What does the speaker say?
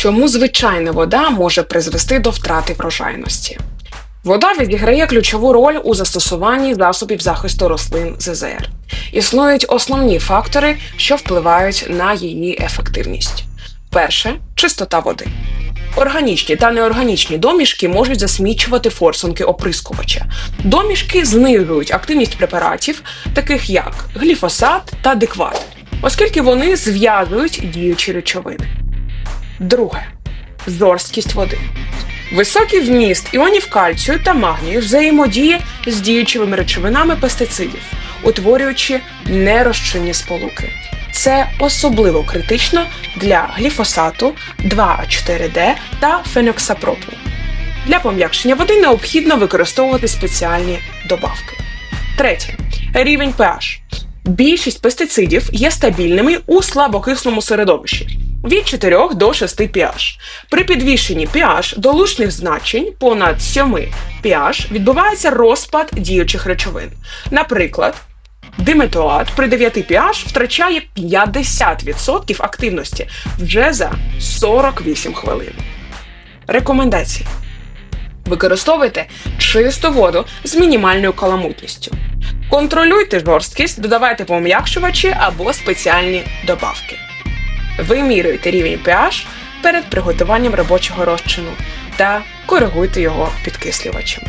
Чому звичайна вода може призвести до втрати врожайності? Вода відіграє ключову роль у застосуванні засобів захисту рослин ЗЗР. Існують основні фактори, що впливають на її ефективність. Перше чистота води. Органічні та неорганічні домішки можуть засмічувати форсунки оприскувача. Домішки знижують активність препаратів, таких як гліфосат та дикват, оскільки вони зв'язують діючі речовини. Друге жорсткість води. Високий вміст іонів кальцію та магнію взаємодіє з діючими речовинами пестицидів, утворюючи нерозчинні сполуки. Це особливо критично для гліфосату, 2,4-D та феноксапропу. Для пом'якшення води необхідно використовувати спеціальні добавки. Третє рівень pH. Більшість пестицидів є стабільними у слабокислому середовищі від 4 до 6 pH. При підвищенні pH до лучних значень понад 7 pH відбувається розпад діючих речовин. Наприклад, диметоат при 9 pH втрачає 50% активності вже за 48 хвилин. Рекомендації. Використовуйте чисту воду з мінімальною каламутністю. Контролюйте жорсткість, додавайте пом'якшувачі або спеціальні добавки. Вимірюйте рівень pH перед приготуванням робочого розчину та коригуйте його підкислювачами.